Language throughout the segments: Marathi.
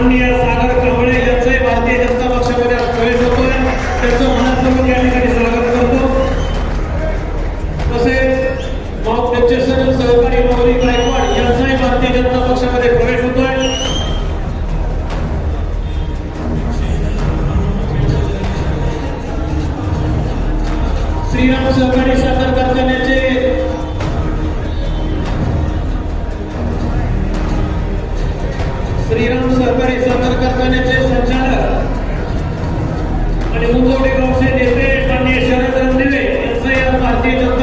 माननीय सागर कांबळे यांचंही भारतीय जनता पक्षामध्ये प्रवेश होतोय. त्याचं मनपूर्वक या ठिकाणी स्वागत करतो. तसेच त्यांचे सहकारी मौरी गायकवाड यांचाही भारतीय जनता पक्षामध्ये प्रवेश होतो आहे श्रीराम सहकारी आणि उद्धव ठाकरे नेते माननीय शरद रणदिवे यांचं या भारतीय जनता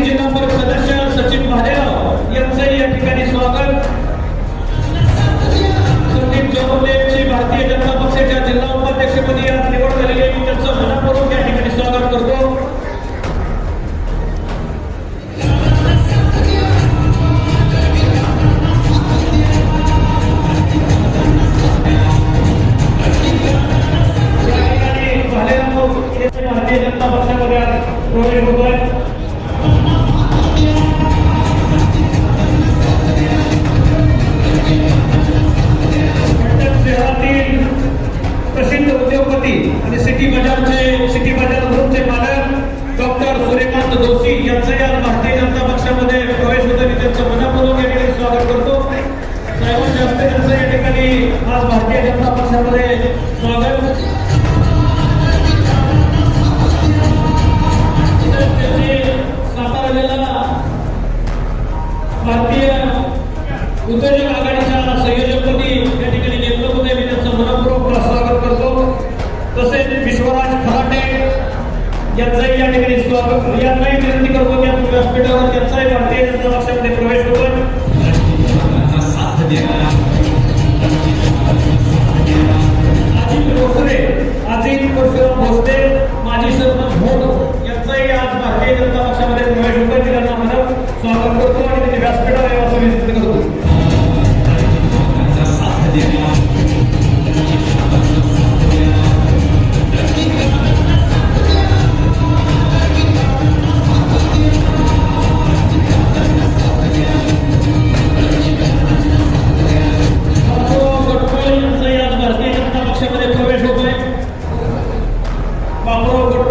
समिती नंबर सदस्य सचिन महादेव यांचंही या ठिकाणी स्वागत. संदीप चौगले यांची भारतीय जनता पक्षाच्या जिल्हा उपाध्यक्षपदी आज आज भारतीय जनता पक्षामध्ये स्वागत. भारतीय उद्योजक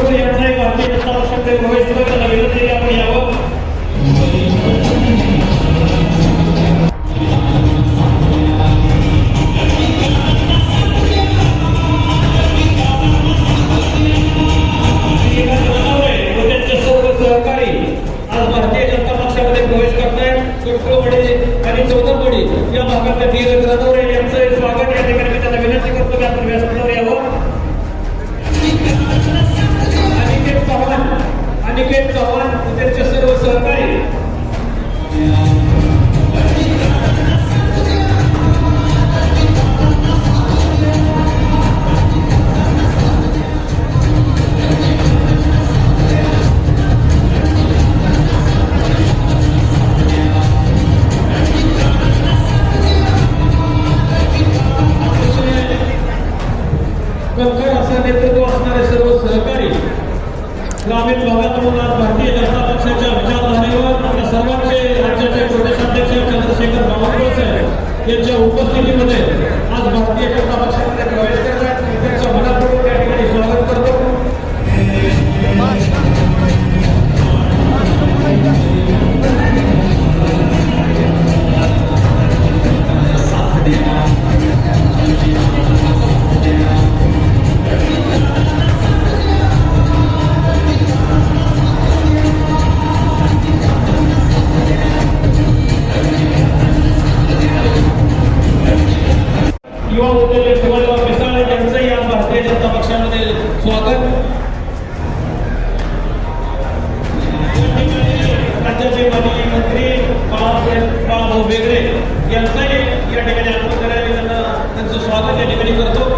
भारतीय जनता पक्षामध्ये प्रवेश होतोय त्यांना विनंती आपण यावं. आणि एका जणामुळे सहकारी आज भारतीय जनता पक्षामध्ये प्रवेश करतायत. आणि या भागातल्या धीर साहेब यांच्या उपस्थितीमध्ये आज भारतीय जनता पक्षामध्ये प्रवेश करतात मी त्यांचं मनापूर्वक त्या ठिकाणी स्वागत करतो. साथ जनता पक्षामध्ये स्वागत. राज्याचे माजी मंत्री बाळासाहेब बाळाभाऊ बेगडे यांचाही या ठिकाणी आगमन करायला त्यांचं स्वागत या ठिकाणी करतो.